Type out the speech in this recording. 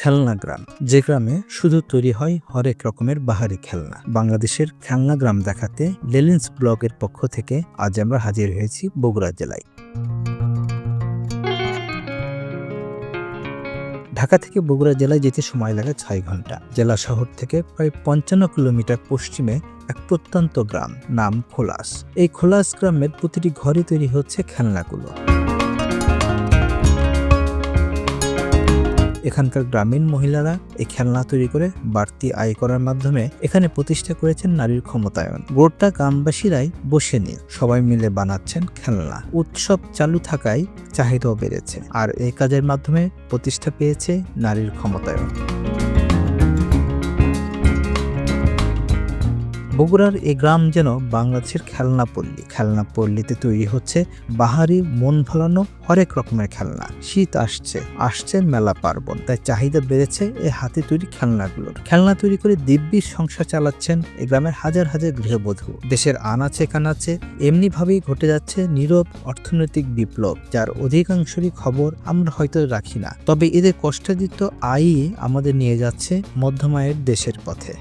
খেলনা গ্রাম। যে গ্রামে শুধু তৈরি হয় হরেক রকমের বাহারি খেলনা। বাংলাদেশের খেলনা গ্রাম দেখাতে লেলিন্স ব্লগের পক্ষ থেকে আজ আমরা হাজির হয়েছি বগুড়া জেলায়। ঢাকা থেকে বগুড়া জেলায় যেতে সময় লাগে ছয় ঘণ্টা। জেলা শহর থেকে প্রায় পঞ্চান্ন কিলোমিটার পশ্চিমে এক প্রত্যন্ত গ্রাম, নাম খোলাস। এই খোলাস গ্রামের প্রতিটি ঘরে তৈরি হচ্ছে খেলনাগুলো। এখানকার গ্রামীণ মহিলারা এই খেলনা তৈরি করে বাড়তি আয় করার মাধ্যমে এখানে প্রতিষ্ঠা করেছেন নারীর ক্ষমতায়ন। গোটা গ্রামবাসীরাই বসে নিয়ে সবাই মিলে বানাচ্ছেন খেলনা। উৎসব চালু থাকায় চাহিদাও বেড়েছে। আর এই কাজের মাধ্যমে প্রতিষ্ঠা পেয়েছে নারীর ক্ষমতায়ন। বগুড়ার এই গ্রাম যেন বাংলাদেশের খেলনা পল্লী। খেলনা পল্লীতে তৈরি হচ্ছে বাহারি, মন ভালানো হরেক রকমের খেলনা। শীত আসছে আসছে মেলা পার্বণ। তাই চাহিদা বেড়েছে এই হাতে তৈরি খেলনাগুলোর। খেলনা তৈরি করে দিব্যি সংসার চালাচ্ছেন এই গ্রামের হাজার হাজার গৃহবধূ। দেশের আনাচে কানাচে এমনিভাবেই ঘটে যাচ্ছে নীরব অর্থনৈতিক বিপ্লব, যার অধিকাংশরই খবর আমরা হয়তো রাখি না। তবে এদের কষ্টার্জিত আয়ই আমাদের নিয়ে যাচ্ছে মধ্যমায়ের দেশের পথে।